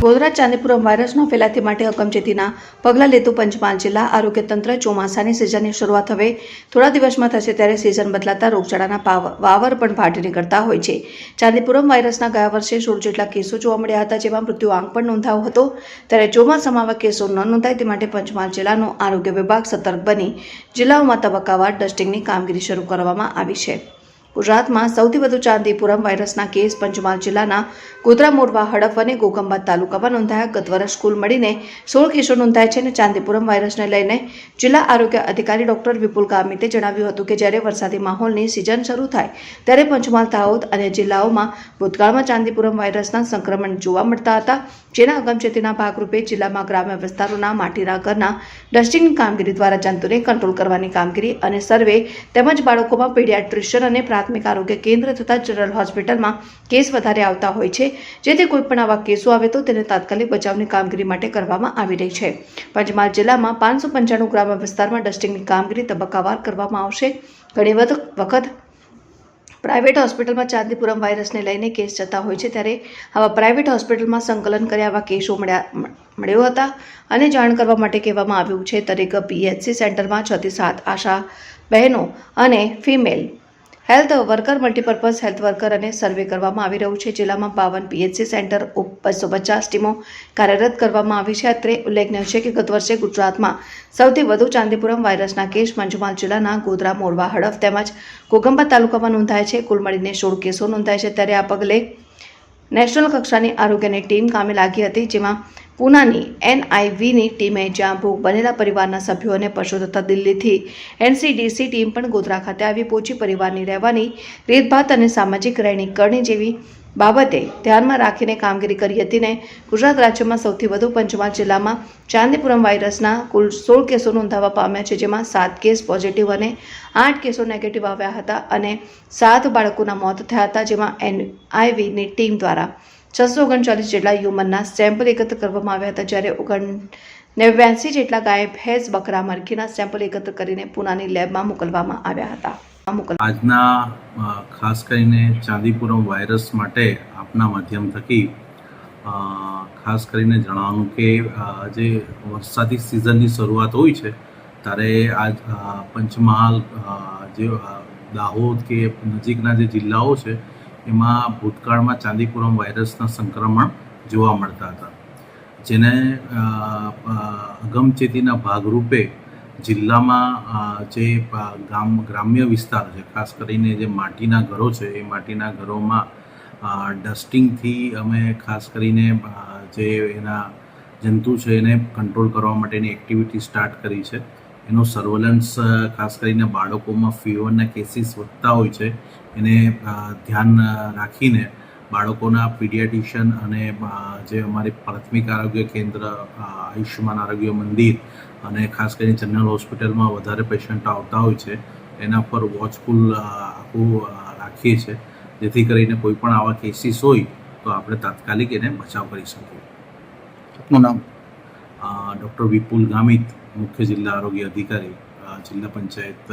ગોધરા ચાંદીપુરમ વાયરસનો ફેલાતી માટે અકમચેતીના પગલાં લેતું પંચમહાલ જિલ્લા આરોગ્ય તંત્ર ચોમાસાની સિઝનની શરૂઆત હવે થોડા દિવસમાં થશે ત્યારે સિઝન બદલાતા રોગચાળાના પાવ- વાવર પણ ફાટી નીકળતા હોય છે. ચાંદીપુરમ વાયરસના ગયા વર્ષે સોળ જેટલા કેસો જોવા મળ્યા હતા, જેમાં મૃત્યુઆંક પણ નોંધાયો હતો. ત્યારે ચોમાસામાં કેસો ન નોંધાય તે માટે પંચમહાલ જિલ્લાનો આરોગ્ય વિભાગ સતર્ક બની જિલ્લાઓમાં તબક્કાવાર ડસ્ટિંગની કામગીરી શરૂ કરવામાં આવી છે. ગુજરાતમાં સૌથી વધુ ચાંદીપુરમ વાયરસના કેસ પંચમહાલ જિલ્લાના ગોધરા મોરવા હડફ અને ગોગંબા તાલુકામાં નોંધાયા. ગત વર્ષ કુલ મળીને સોળ કેસો નોંધાયા છે અને ચાંદીપુરમ વાયરસને લઈને જિલ્લા આરોગ્ય અધિકારી ડોક્ટર વિપુલ કામિતે જણાવ્યું હતું કે જ્યારે વરસાદી માહોલની સિઝન શરૂ થાય ત્યારે પંચમહાલ, દાહોદ અને જિલ્લાઓમાં ભૂતકાળમાં ચાંદીપુરમ વાયરસના સંક્રમણ જોવા મળતા હતા. જેના અગમચેતીના ભાગરૂપે જિલ્લામાં ગ્રામ્ય વિસ્તારોના માટીના ઘરના ડસ્ટિંગ કામગીરી દ્વારા જંતુને કંટ્રોલ કરવાની કામગીરી અને સર્વે તેમજ બાળકોમાં પીડિયાટ્રિશિયન અને પ્રાથમિક આરોગ્ય કેન્દ્ર તથા જનરલ હોસ્પિટલમાં કેસ વધારે આવતા હોય છે. જેથી કોઈપણ આવા કેસો આવે તો તેને તાત્કાલિક બચાવની કામગીરી માટે કરવામાં આવી રહી છે. પંચમહાલ જિલ્લામાં પાંચસો પંચાણું ગ્રામ્ય વિસ્તારમાં ડસ્ટિંગની કામગીરી તબક્કાવાર કરવામાં આવશે. ઘણી વખત પ્રાઇવેટ હોસ્પિટલમાં ચાંદીપુરમ વાયરસને લઈને કેસ જતા હોય છે ત્યારે આવા પ્રાઇવેટ હોસ્પિટલમાં સંકલન કર્યા આવા કેસો મળ્યા મળ્યો હતા અને જાણ કરવા માટે કહેવામાં આવ્યું છે. દરેક પીએચસી સેન્ટરમાં છ થી સાત આશા બહેનો અને female health worker, multipurpose health worker અને સર્વે કરવામાં આવી રહ્યું છે. જિલ્લામાં બાવન પીએચસી સેન્ટર બસો પચાસ ટીમો કાર્યરત કરવામાં આવી છે. અત્રે ઉલ્લેખનીય છે કે ગત વર્ષે ગુજરાતમાં સૌથી વધુ ચાંદીપુરમ વાયરસના કેસ પંચમહાલ જિલ્લાના ગોધરા, મોરવા, હડફ તેમજ કોગંબા તાલુકામાં નોંધાયા છે. કુલ મળીને સોળ કેસો નોંધાયા છે. ત્યારે આ પગલે નેશનલ કક્ષાની આરોગ્યની ટીમ કામે લાગી હતી, જેમાં પૂનાની એનઆઈવીની ટીમે જ્યાં ભોગ બનેલા પરિવારના સભ્યો અને પશુ તથા દિલ્હીથી એનસીડીસી ટીમ પણ ગોધરા ખાતે આવી પહોંચી પરિવારની રહેવાની રીતભાત અને સામાજિક રહેણી કરણી જેવી બાબતે ધ્યાનમાં રાખીને કામગીરી કરી હતી ને ગુજરાત રાજ્યમાં સૌથી વધુ પંચમહાલ જિલ્લામાં ચાંદીપુરમ વાયરસના કુલ સોળ કેસો નોંધાવા પામ્યા છે, જેમાં સાત કેસ પોઝિટિવ અને આઠ કેસો નેગેટિવ આવ્યા હતા અને સાત બાળકોના મોત થયા હતા, જેમાં એનઆઈવીની ટીમ દ્વારા છસો ઓગણચાલીસ જેટલા હ્યુમનના સેમ્પલ એકત્ર કરવામાં આવ્યા હતા, જ્યારે ઓગણ નેવ્યાસી જેટલા ગાય ભેંસ બકરા, મરઘીના સેમ્પલ એકત્ર કરીને પૂનાની લેબમાં મોકલવામાં આવ્યા હતા. આજના ખાસ કરીને ચાંદીપુરમ વાયરસ માટે આપના માધ્યમ થકી ખાસ કરીને જણાવવાનું કે જે વરસાદી સિઝનની શરૂઆત હોય છે, ત્યારે આજ પંચમહાલ જે દાહોદ કે નજીકના જે જિલ્લાઓ છે, એમાં ભૂતકાળમાં ચાંદીપુરમ વાયરસના સંક્રમણ જોવા મળતા હતા. જેને અગમચેતીના ભાગરૂપે જિલ્લામાં જે ગામ, ગ્રામ્ય વિસ્તાર છે, ખાસ કરીને જે માટીના ઘરો છે, એ માટીના ઘરોમાં ડસ્ટિંગથી અમે ખાસ કરીને જે એના જંતુ છે, એને કંટ્રોલ કરવા માટેની એક્ટિવિટી સ્ટાર્ટ કરી છે. એનો સર્વેલન્સ ખાસ કરીને બાળકોમાં ફીવરના કેસીસ વધતા હોય છે. એને ધ્યાન રાખીને બાળકોના પીડિયાટિશિયન અને જે અમારી પ્રાથમિક આરોગ્ય કેન્દ્ર આયુષ્યમાન આરોગ્ય મંદિર અને ખાસ કરીને જનરલ હોસ્પિટલમાં વધારે પેશન્ટ આવતા હોય છે એના પર વોચફુલ આખું રાખીએ છીએ જેથી કરીને કોઈ પણ આવા કેસીસ હોય તો આપણે તાત્કાલિક એને બચાવ કરી શકીએ. આપનું નામ? ડૉક્ટર વિપુલ ગામિત મુખ્ય જિલ્લા આરોગ્ય અધિકારી જિલ્લા પંચાયત